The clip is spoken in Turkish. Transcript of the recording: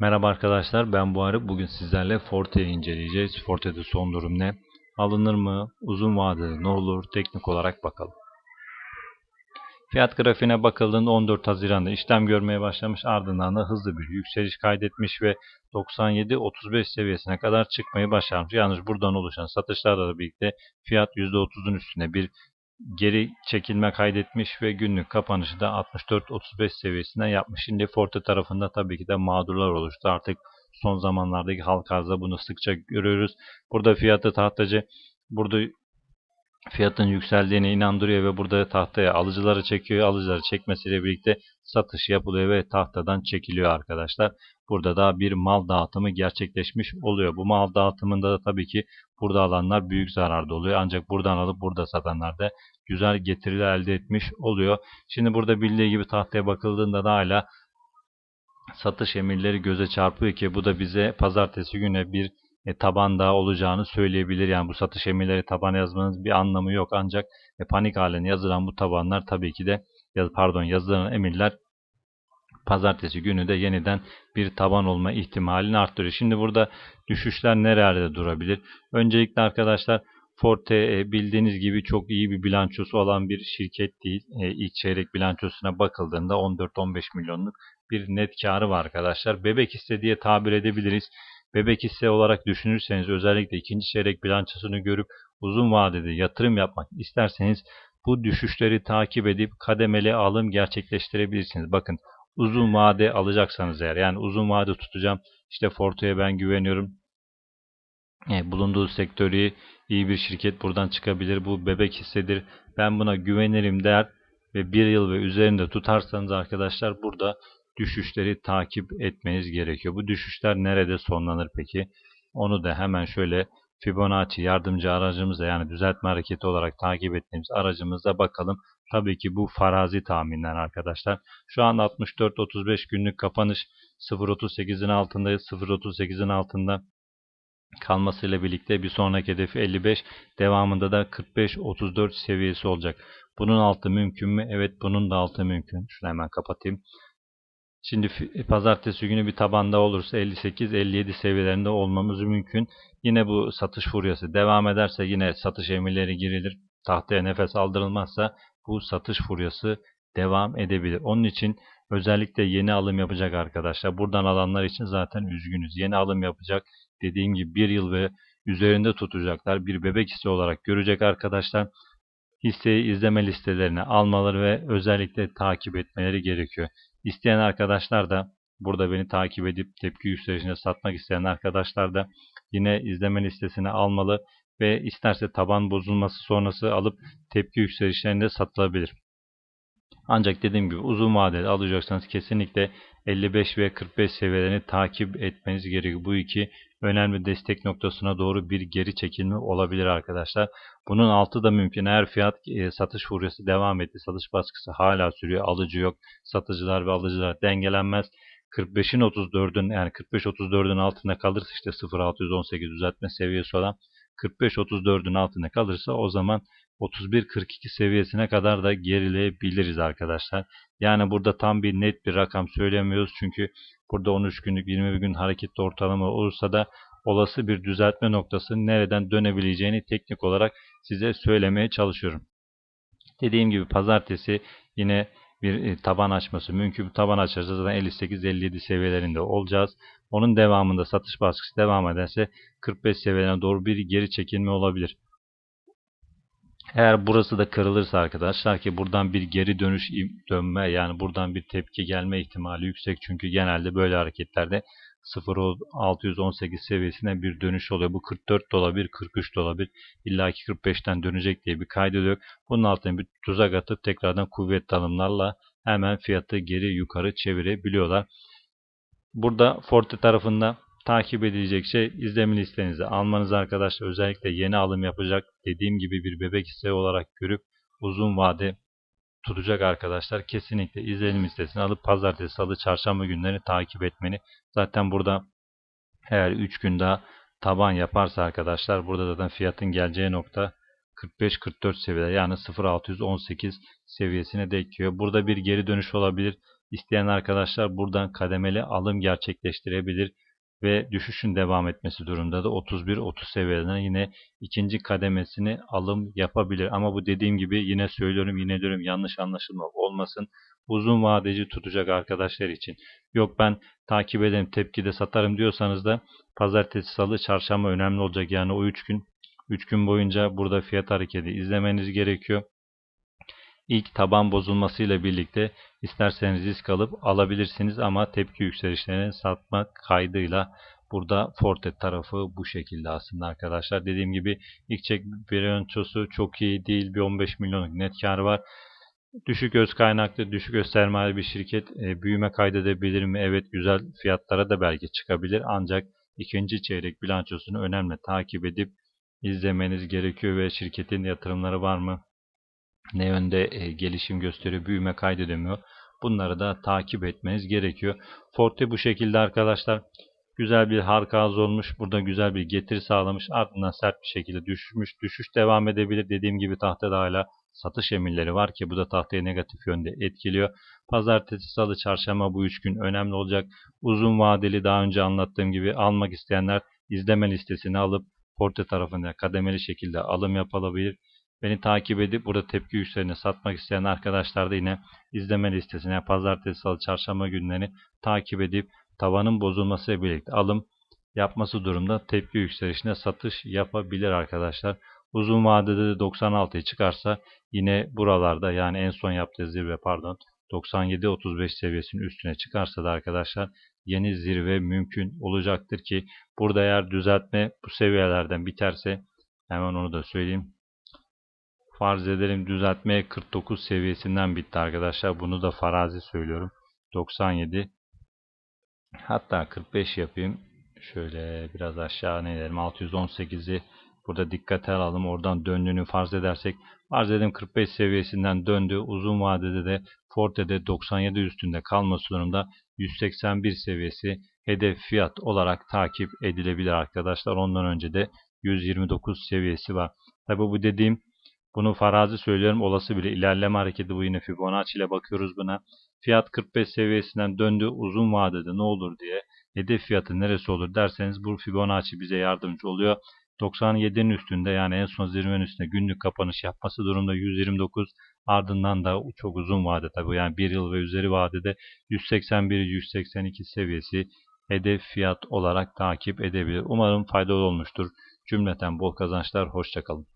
Merhaba arkadaşlar ben Buharı. Bugün sizlerle Forte'yi inceleyeceğiz. Forte'de son durum ne? Alınır mı? Uzun vadede ne olur? Teknik olarak bakalım. Fiyat grafiğine bakıldığında 14 Haziran'da işlem görmeye başlamış ardından da hızlı bir yükseliş kaydetmiş ve 97-35 seviyesine kadar çıkmayı başarmış. Yalnız buradan oluşan satışlarla birlikte fiyat %30'un üstüne bir geri çekilme kaydetmiş ve günlük kapanışı da 64-35 seviyesinden yapmış. Şimdi Forte tarafında tabii ki de mağdurlar oluştu. Artık son zamanlardaki halk arzda bunu sıkça görüyoruz. Burada fiyatı tahtacı burada fiyatın yükseldiğine inandırıyor ve burada tahtaya alıcıları çekiyor. Alıcıları çekmesiyle birlikte satış yapılıyor ve tahtadan çekiliyor arkadaşlar. Burada da bir mal dağıtımı gerçekleşmiş oluyor. Bu mal dağıtımında da tabii ki burada alanlar büyük zararda oluyor. Ancak buradan alıp burada satanlar da güzel getiriler elde etmiş oluyor. Şimdi burada bildiği gibi tahtaya bakıldığında da hala satış emirleri göze çarpıyor ki bu da bize pazartesi günü bir e, taban daha olacağını söyleyebilir. Yani bu satış emirleri taban yazmanız bir anlamı yok. Ancak e, panik halinde yazılan bu tabanlar tabii ki de pardon yazılan emirler pazartesi günü de yeniden bir taban olma ihtimalini arttırıyor. Şimdi burada düşüşler nerelerde durabilir? Öncelikle arkadaşlar Forte bildiğiniz gibi çok iyi bir bilançosu olan bir şirket değil. E, ilk çeyrek bilançosuna bakıldığında 14-15 milyonluk bir net karı var arkadaşlar. Bebek hisse diye tabir edebiliriz. Bebek hisse olarak düşünürseniz özellikle ikinci çeyrek bilançosunu görüp uzun vadede yatırım yapmak isterseniz bu düşüşleri takip edip kademeli alım gerçekleştirebilirsiniz. Bakın uzun vade alacaksanız eğer yani uzun vade tutacağım işte Forto'ya ben güveniyorum. E, bulunduğu sektörü iyi bir şirket buradan çıkabilir. Bu bebek hissedir. Ben buna güvenirim der ve bir yıl ve üzerinde tutarsanız arkadaşlar burada düşüşleri takip etmeniz gerekiyor. Bu düşüşler nerede sonlanır peki? Onu da hemen şöyle Fibonacci yardımcı aracımızda yani düzeltme hareketi olarak takip ettiğimiz aracımızda bakalım. Tabii ki bu farazi tahminler arkadaşlar. Şu an 64-35 günlük kapanış 0.38'in altındayız. 0.38'in altında kalmasıyla birlikte bir sonraki hedefi 55. Devamında da 45-34 seviyesi olacak. Bunun altı mümkün mü? Evet bunun da altı mümkün. Şunu hemen kapatayım. Şimdi pazartesi günü bir tabanda olursa 58-57 seviyelerinde olmamız mümkün. Yine bu satış furyası devam ederse yine satış emirleri girilir. Tahtaya nefes aldırılmazsa bu satış furyası devam edebilir. Onun için özellikle yeni alım yapacak arkadaşlar. Buradan alanlar için zaten üzgünüz. Yeni alım yapacak dediğim gibi bir yıl ve üzerinde tutacaklar. Bir bebek hisse olarak görecek arkadaşlar. Hisseyi izleme listelerine almaları ve özellikle takip etmeleri gerekiyor. İsteyen arkadaşlar da burada beni takip edip tepki yükselişine satmak isteyen arkadaşlar da yine izleme listesine almalı ve isterse taban bozulması sonrası alıp tepki yükselişlerinde satılabilir. Ancak dediğim gibi uzun vadeli alacaksanız kesinlikle 55 ve 45 seviyelerini takip etmeniz gerekiyor. Bu iki önemli destek noktasına doğru bir geri çekilme olabilir arkadaşlar. Bunun altı da mümkün. Eğer fiyat e, satış furyası devam etti, satış baskısı hala sürüyor, alıcı yok, satıcılar ve alıcılar dengelenmez. 45'in 34'ün yani 45-34'ün altında kalırsa işte 0.618 düzeltme seviyesi olan 45-34'ün altında kalırsa o zaman 31-42 seviyesine kadar da gerileyebiliriz arkadaşlar. Yani burada tam bir net bir rakam söylemiyoruz. Çünkü burada 13 günlük 20 gün hareketli ortalama olursa da olası bir düzeltme noktası nereden dönebileceğini teknik olarak size söylemeye çalışıyorum. Dediğim gibi pazartesi yine bir e, taban açması mümkün. Taban açarsa zaten 58-57 seviyelerinde olacağız. Onun devamında satış baskısı devam ederse 45 seviyelerine doğru bir geri çekilme olabilir. Eğer burası da kırılırsa arkadaşlar ki buradan bir geri dönüş dönme yani buradan bir tepki gelme ihtimali yüksek. Çünkü genelde böyle hareketlerde 0.618 seviyesine bir dönüş oluyor. Bu 44 de olabilir, 43 de olabilir. İlla ki 45'ten dönecek diye bir kaydı yok. Bunun altına bir tuzak atıp tekrardan kuvvetli alımlarla hemen fiyatı geri yukarı çevirebiliyorlar. Burada Forte tarafında takip edilecek şey izleme listenizi almanız arkadaşlar. Özellikle yeni alım yapacak dediğim gibi bir bebek hisse olarak görüp uzun vade tutacak arkadaşlar. Kesinlikle izlenim listesini alıp pazartesi, salı, çarşamba günlerini takip etmeni. Zaten burada eğer 3 gün daha taban yaparsa arkadaşlar burada zaten fiyatın geleceği nokta 45-44 seviyeler yani 0.618 seviyesine denk geliyor. Burada bir geri dönüş olabilir. İsteyen arkadaşlar buradan kademeli alım gerçekleştirebilir ve düşüşün devam etmesi durumda da 31-30 seviyelerine yine ikinci kademesini alım yapabilir. Ama bu dediğim gibi yine söylüyorum yine diyorum yanlış anlaşılma olmasın. Uzun vadeci tutacak arkadaşlar için. Yok ben takip ederim tepkide satarım diyorsanız da pazartesi, salı, çarşamba önemli olacak. Yani o 3 gün 3 gün boyunca burada fiyat hareketi izlemeniz gerekiyor. İlk taban bozulmasıyla birlikte isterseniz risk alıp alabilirsiniz ama tepki yükselişlerini satmak kaydıyla burada Forte tarafı bu şekilde aslında arkadaşlar. Dediğim gibi ilk çek bilançosu çok iyi değil. Bir 15 milyonluk net kar var. Düşük öz kaynaklı, düşük öz sermaye bir şirket e, büyüme kaydedebilir mi? Evet güzel fiyatlara da belki çıkabilir. Ancak ikinci çeyrek bilançosunu önemli takip edip izlemeniz gerekiyor ve şirketin yatırımları var mı? Ne yönde e, gelişim gösteriyor, büyüme kaydedemiyor. Bunları da takip etmeniz gerekiyor. Forte bu şekilde arkadaşlar. Güzel bir harkaz olmuş. Burada güzel bir getiri sağlamış. Ardından sert bir şekilde düşmüş. Düşüş devam edebilir. Dediğim gibi tahtada hala satış emirleri var ki bu da tahtayı negatif yönde etkiliyor. Pazartesi, salı, çarşamba bu üç gün önemli olacak. Uzun vadeli daha önce anlattığım gibi almak isteyenler izleme listesini alıp porte tarafında kademeli şekilde alım yapılabilir. Beni takip edip burada tepki yükselene satmak isteyen arkadaşlar da yine izleme listesine pazartesi, salı, çarşamba günlerini takip edip tavanın bozulmasıyla birlikte alım yapması durumda tepki yükselişine satış yapabilir arkadaşlar. Uzun vadede de 96'ya çıkarsa yine buralarda yani en son yaptığı zirve pardon 97-35 seviyesinin üstüne çıkarsa da arkadaşlar yeni zirve mümkün olacaktır ki burada eğer düzeltme bu seviyelerden biterse hemen onu da söyleyeyim. Farz edelim düzeltme 49 seviyesinden bitti arkadaşlar. Bunu da farazi söylüyorum. 97 hatta 45 yapayım. Şöyle biraz aşağı ne derim 618'i burada dikkate alalım. Oradan döndüğünü farz edersek farz edelim 45 seviyesinden döndü. Uzun vadede de Forte'de 97 üstünde kalması durumda 181 seviyesi hedef fiyat olarak takip edilebilir arkadaşlar. Ondan önce de 129 seviyesi var. Tabi bu dediğim bunu farazi söylüyorum. Olası bile ilerleme hareketi bu yine Fibonacci ile bakıyoruz buna. Fiyat 45 seviyesinden döndü. Uzun vadede ne olur diye hedef fiyatı neresi olur derseniz bu Fibonacci bize yardımcı oluyor. 97'nin üstünde yani en son zirvenin üstünde günlük kapanış yapması durumda 129 ardından da çok uzun vade tabi yani 1 yıl ve üzeri vadede 181-182 seviyesi hedef fiyat olarak takip edebilir. Umarım faydalı olmuştur. Cümleten bol kazançlar. Hoşçakalın.